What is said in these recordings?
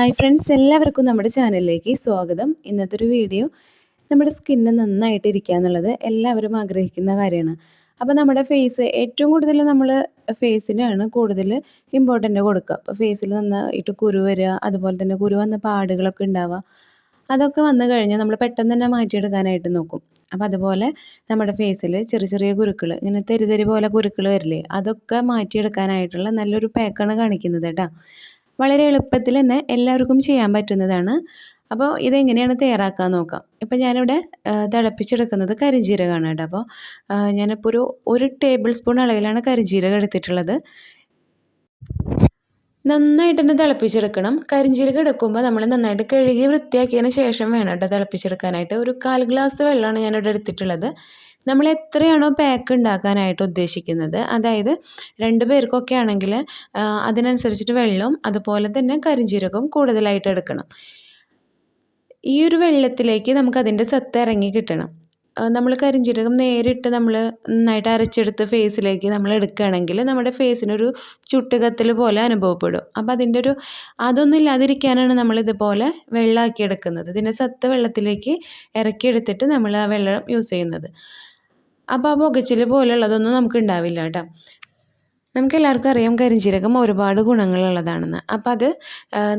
Hi friends എല്ലാവർക്കും നമ്മുടെ ചാനലിലേക്ക് സ്വാഗതം. ഇന്നത്തെ ഒരു വീഡിയോ നമ്മുടെ സ്കിന്ന് നന്നായിട്ട് ഇരിക്കുക എന്നുള്ളത് എല്ലാവരും ആഗ്രഹിക്കുന്ന കാര്യമാണ്. അപ്പോൾ നമ്മുടെ ഫേസ് ഏറ്റവും കൂടുതൽ നമ്മൾ ഫേസിനാണ് കൂടുതൽ ഇമ്പോർട്ടന്റ് കൊടുക്കുക. അപ്പോൾ ഫേസിൽ നന്നായിട്ട് കുരു വരിക അതുപോലെ തന്നെ കുരു വന്ന പാടുകളൊക്കെ ഉണ്ടാവുക. അതൊക്കെ വന്നു കഴിഞ്ഞാൽ നമ്മൾ പെട്ടെന്ന് തന്നെ മാറ്റിയെടുക്കാനായിട്ട് നോക്കും. അപ്പോൾ അതുപോലെ നമ്മുടെ ഫേസിൽ ചെറിയ ചെറിയ കുരുക്കൾ ഇങ്ങനെ തെരുതെരി തെരി പോലെ കുരുക്കൾ വരില്ലേ അതൊക്കെ മാറ്റിയെടുക്കാനായിട്ടുള്ള നല്ലൊരു പാക്കാണ് കാണിക്കുന്നത് കേട്ടോ. വളരെ എളുപ്പത്തിൽ തന്നെ എല്ലാവർക്കും ചെയ്യാൻ പറ്റുന്നതാണ്. അപ്പോൾ ഇതെങ്ങനെയാണ് തയ്യാറാക്കാൻ നോക്കാം. ഇപ്പം ഞാനിവിടെ തിളപ്പിച്ചെടുക്കുന്നത് കരിജീരകമാണ് കേട്ടോ. അപ്പോൾ ഞാനിപ്പോൾ ഒരു ഒരു ടേബിൾ സ്പൂൺ അളവിലാണ് കരിജീരകം എടുത്തിട്ടുള്ളത്. നന്നായിട്ട് തന്നെ തിളപ്പിച്ചെടുക്കണം. കരിഞ്ചീരകം എടുക്കുമ്പോൾ നമ്മൾ നന്നായിട്ട് കഴുകി വൃത്തിയാക്കിയതിന് ശേഷം വേണം കേട്ടോ തിളപ്പിച്ചെടുക്കാനായിട്ട്. ഒരു കാൽ ഗ്ലാസ് വെള്ളമാണ് ഞാനിവിടെ എടുത്തിട്ടുള്ളത്. നമ്മൾ എത്രയാണോ പാക്ക് ഉണ്ടാക്കാനായിട്ട് ഉദ്ദേശിക്കുന്നത് അതായത് രണ്ട് പേർക്കൊക്കെ ആണെങ്കിൽ അതിനനുസരിച്ചിട്ട് വെള്ളവും അതുപോലെ തന്നെ കരിഞ്ചീരകവും കൂടുതലായിട്ട് എടുക്കണം. ഈ ഒരു വെള്ളത്തിലേക്ക് നമുക്ക് അതിന്റെ സത്ത് ഇറങ്ങി കിട്ടണം. നമ്മൾ കരിഞ്ചീരകം നേരിട്ട് നമ്മൾ നന്നായിട്ട് അരച്ചെടുത്ത് ഫേസിലേക്ക് നമ്മൾ എടുക്കുകയാണെങ്കിൽ നമ്മുടെ ഫേസിനൊരു ചുട്ടുകത്തൽ പോലെ അനുഭവപ്പെടും. അപ്പോൾ അതിന്റെ ഒരു അതൊന്നും ഇല്ലാതിരിക്കാനാണ് നമ്മൾ ഇതുപോലെ വെള്ളമാക്കി എടുക്കുന്നത്. ഇതിന്റെ സത്ത് വെള്ളത്തിലേക്ക് ഇറക്കിയെടുത്തിട്ട് നമ്മൾ ആ വെള്ളം യൂസ് ചെയ്യുന്നത്. അപ്പോൾ ആ പുകച്ചിൽ പോലുള്ളതൊന്നും നമുക്ക് ഉണ്ടാവില്ല കേട്ടോ. നമുക്ക് എല്ലാവർക്കും അറിയാം കരിഞ്ചീരകം ഒരുപാട് ഗുണങ്ങളുള്ളതാണെന്ന്. അപ്പോൾ അത്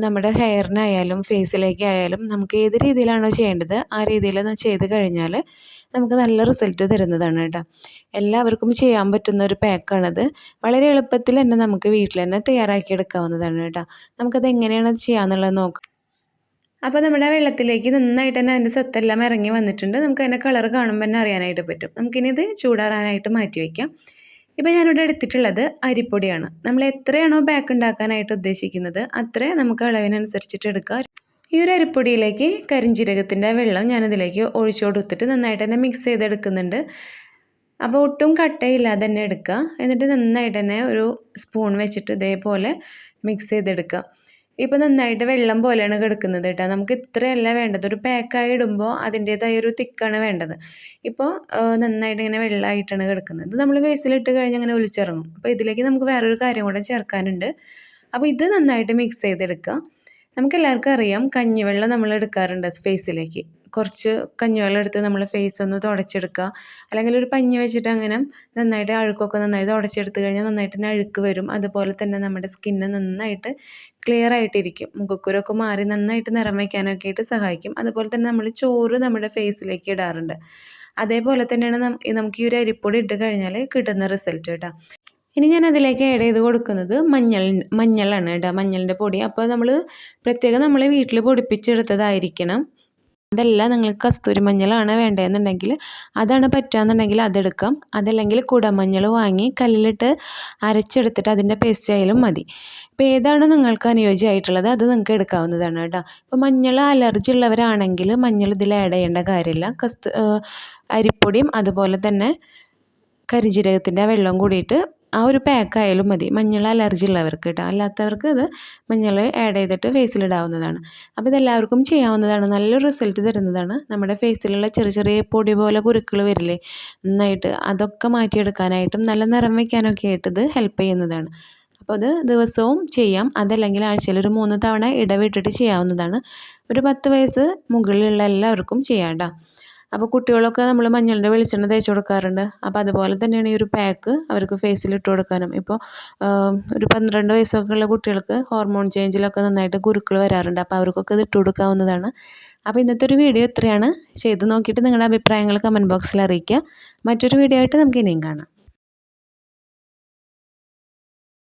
നമ്മുടെ ഹെയറിനായാലും ഫേസിലേക്കായാലും നമുക്ക് ഏത് രീതിയിലാണോ ചെയ്യേണ്ടത് ആ രീതിയിൽ ചെയ്ത് കഴിഞ്ഞാൽ നമുക്ക് നല്ല റിസൾട്ട് തരുന്നതാണ് കേട്ടോ. എല്ലാവർക്കും ചെയ്യാൻ പറ്റുന്ന ഒരു പാക്കാണത്. വളരെ എളുപ്പത്തിൽ തന്നെ നമുക്ക് വീട്ടിൽ തന്നെ തയ്യാറാക്കി എടുക്കാവുന്നതാണ് കേട്ടോ. നമുക്കത് എങ്ങനെയാണ് ചെയ്യാമെന്നുള്ളത് നോക്കാം. അപ്പോൾ നമ്മുടെ വെള്ളത്തിലേക്ക് നന്നായിട്ട് തന്നെ അതിന്റെ സത്തെല്ലാം ഇറങ്ങി വന്നിട്ടുണ്ട്. നമുക്ക് അതിന്റെ കളർ കാണുമ്പോൾ തന്നെ അറിയാനായിട്ട് പറ്റും. നമുക്കിനി ഇത് ചൂടാറാനായിട്ട് മാറ്റി വയ്ക്കാം ഇപ്പോൾ ഞാനിവിടെ എടുത്തിട്ടുള്ളത് അരിപ്പൊടിയാണ്. നമ്മൾ എത്രയാണോ ബാക്ക് ഉണ്ടാക്കാനായിട്ട് ഉദ്ദേശിക്കുന്നത് അത്രേ നമുക്ക് അളവിനനുസരിച്ചിട്ട് എടുക്കാം. ഈ ഒരു അരിപ്പൊടിയിലേക്ക് കരിഞ്ചീരകത്തിന്റെ വെള്ളം ഞാനതിലേക്ക് ഒഴിച്ചു കൊടുത്തിട്ട് നന്നായിട്ട് തന്നെ മിക്സ് ചെയ്തെടുക്കുന്നുണ്ട്. അപ്പോൾ ഒട്ടും കട്ടയില്ലാതെ തന്നെ എടുക്കുക എന്നിട്ട് നന്നായിട്ട് തന്നെ ഒരു സ്പൂൺ വെച്ചിട്ട് ഇതേപോലെ മിക്സ് ചെയ്തെടുക്കുക ഇപ്പോൾ നന്നായിട്ട് വെള്ളം പോലെയാണ് കിടക്കുന്നത് കേട്ടോ. നമുക്ക് ഇത്രയല്ല വേണ്ടത്. ഒരു പാക്കായി ഇടുമ്പോൾ അതിന്റേതായ ഒരു തിക്കാണ് വേണ്ടത്. ഇപ്പോൾ നന്നായിട്ട് ഇങ്ങനെ വെള്ളമായിട്ടാണ് കിടക്കുന്നത്. ഇത് നമ്മൾ വേസ്റ്റിലിട്ട് കഴിഞ്ഞ് അങ്ങനെ ഒലിച്ചിറങ്ങും. അപ്പോൾ ഇതിലേക്ക് നമുക്ക് വേറൊരു കാര്യം കൂടെ ചേർക്കാനുണ്ട്. അപ്പോൾ ഇത് നന്നായിട്ട് മിക്സ് ചെയ്തെടുക്കുക നമുക്ക് എല്ലാവർക്കും അറിയാം കഞ്ഞിവെള്ളം നമ്മൾ എടുക്കാറുണ്ട് ഫേസിലേക്ക് കുറച്ച് കഞ്ഞിവെള്ളം എടുത്ത് നമ്മൾ ഫേസ് ഒന്ന് തുടച്ചെടുക്കുക. അല്ലെങ്കിൽ ഒരു പഞ്ഞി വെച്ചിട്ട് അങ്ങനെ നന്നായിട്ട് അഴുക്കൊക്കെ നന്നായിട്ട് തുടച്ചെടുത്ത് കഴിഞ്ഞാൽ നന്നായിട്ട് തന്നെ അഴുക്ക് വരും. അതുപോലെ തന്നെ നമ്മുടെ സ്കിന്ന് നന്നായിട്ട് ക്ലിയർ ആയിട്ടിരിക്കും. മുഖക്കുരൊക്കെ മാറി നന്നായിട്ട് നിറം വയ്ക്കാനൊക്കെ ആയിട്ട് സഹായിക്കും. അതുപോലെ തന്നെ നമ്മൾ ചോറ് നമ്മുടെ ഫേസിലേക്ക് ഇടാറുണ്ട്. അതേപോലെ തന്നെയാണ് നമുക്ക് ഈ ഒരു അരിപ്പൊടി ഇട്ട് കഴിഞ്ഞാൽ കിട്ടുന്ന റിസൾട്ട് കേട്ടോ. ഇനി ഞാൻ അതിലേക്ക് ആഡ് ചെയ്ത് കൊടുക്കുന്നത് മഞ്ഞൾ മഞ്ഞളാണ് കേട്ടോ. മഞ്ഞളിന്റെ പൊടി. അപ്പോൾ നമ്മൾ പ്രത്യേകം നമ്മൾ വീട്ടിൽ പൊടിപ്പിച്ചെടുത്തതായിരിക്കണം. അതല്ല നിങ്ങൾക്ക് കസ്തൂരി മഞ്ഞളാണ് വേണ്ടതെന്നുണ്ടെങ്കിൽ അതാണ് പറ്റുകയെന്നുണ്ടെങ്കിൽ അതെടുക്കാം. അതല്ലെങ്കിൽ കുടമഞ്ഞൾ വാങ്ങി കല്ലിലിട്ട് അരച്ചെടുത്തിട്ട് അതിന്റെ പേസ്റ്റ് ആയാലും മതി. ഇപ്പോൾ ഏതാണ് നിങ്ങൾക്ക് അനുയോജ്യമായിട്ടുള്ളത്? അത് നിങ്ങൾക്ക് എടുക്കാവുന്നതാണ് കേട്ടോ. ഇപ്പോൾ മഞ്ഞൾ അലർജി ഉള്ളവരാണെങ്കിൽ മഞ്ഞൾ ഇതിൽ ആഡ് ചെയ്യേണ്ട കാര്യമില്ല. കസ്തു അരിപ്പൊടിയും അതുപോലെ തന്നെ കരിജീരകത്തിന്റെ വെള്ളം കൂടിയിട്ട് ആ ഒരു പാക്ക് ആയാലും മതി. മഞ്ഞൾ അലർജി ഉള്ളവർക്ക് കേട്ടോ അല്ലാത്തവർക്ക് ഇത് മഞ്ഞൾ ആഡ് ചെയ്തിട്ട് ഫേസിലിടാവുന്നതാണ് അപ്പോൾ ഇതെല്ലാവർക്കും ചെയ്യാവുന്നതാണ്. നല്ലൊരു റിസൾട്ട് തരുന്നതാണ്. നമ്മുടെ ഫേസിലുള്ള ചെറിയ ചെറിയ പൊടി പോലെ കുരുക്കൾ വരില്ലേ? നന്നായിട്ട് അതൊക്കെ മാറ്റിയെടുക്കാനായിട്ടും നല്ല നിറം വയ്ക്കാനൊക്കെ ആയിട്ട് ഇത് ഹെൽപ്പ് ചെയ്യുന്നതാണ്. അപ്പോൾ അത് ദിവസവും ചെയ്യാം. അതല്ലെങ്കിൽ ആഴ്ചയിൽ ഒരു മൂന്ന് തവണ ഇടവിട്ടിട്ട് ചെയ്യാവുന്നതാണ്. ഒരു പത്ത് വയസ്സ് മുകളിലുള്ള എല്ലാവർക്കും ചെയ്യാം കേട്ടോ അപ്പോൾ കുട്ടികളൊക്കെ നമ്മൾ മഞ്ഞളിന്റെ വെളിച്ചെണ്ണ തേച്ച് കൊടുക്കാറുണ്ട്. അപ്പോൾ അതുപോലെ തന്നെയാണ് ഈ ഒരു പാക്ക് അവർക്ക് ഫേസിൽ ഇട്ട് കൊടുക്കാനും. ഇപ്പോൾ ഒരു പന്ത്രണ്ട് വയസ്സൊക്കെ ഉള്ള കുട്ടികൾക്ക് ഹോർമോൺ ചേഞ്ചിലൊക്കെ നന്നായിട്ട് കുരുക്കൾ വരാറുണ്ട്. അപ്പോൾ അവർക്കൊക്കെ ഇത് ഇട്ട് കൊടുക്കാവുന്നതാണ്. അപ്പോൾ ഇന്നത്തെ ഒരു വീഡിയോ ഇത്രയാണ്. ചെയ്ത് നോക്കിയിട്ട് നിങ്ങളുടെ അഭിപ്രായങ്ങൾ കമന്റ് ബോക്സിൽ അറിയിക്കുക. മറ്റൊരു വീഡിയോ ആയിട്ട് നമുക്ക് ഇനിയും കാണാം.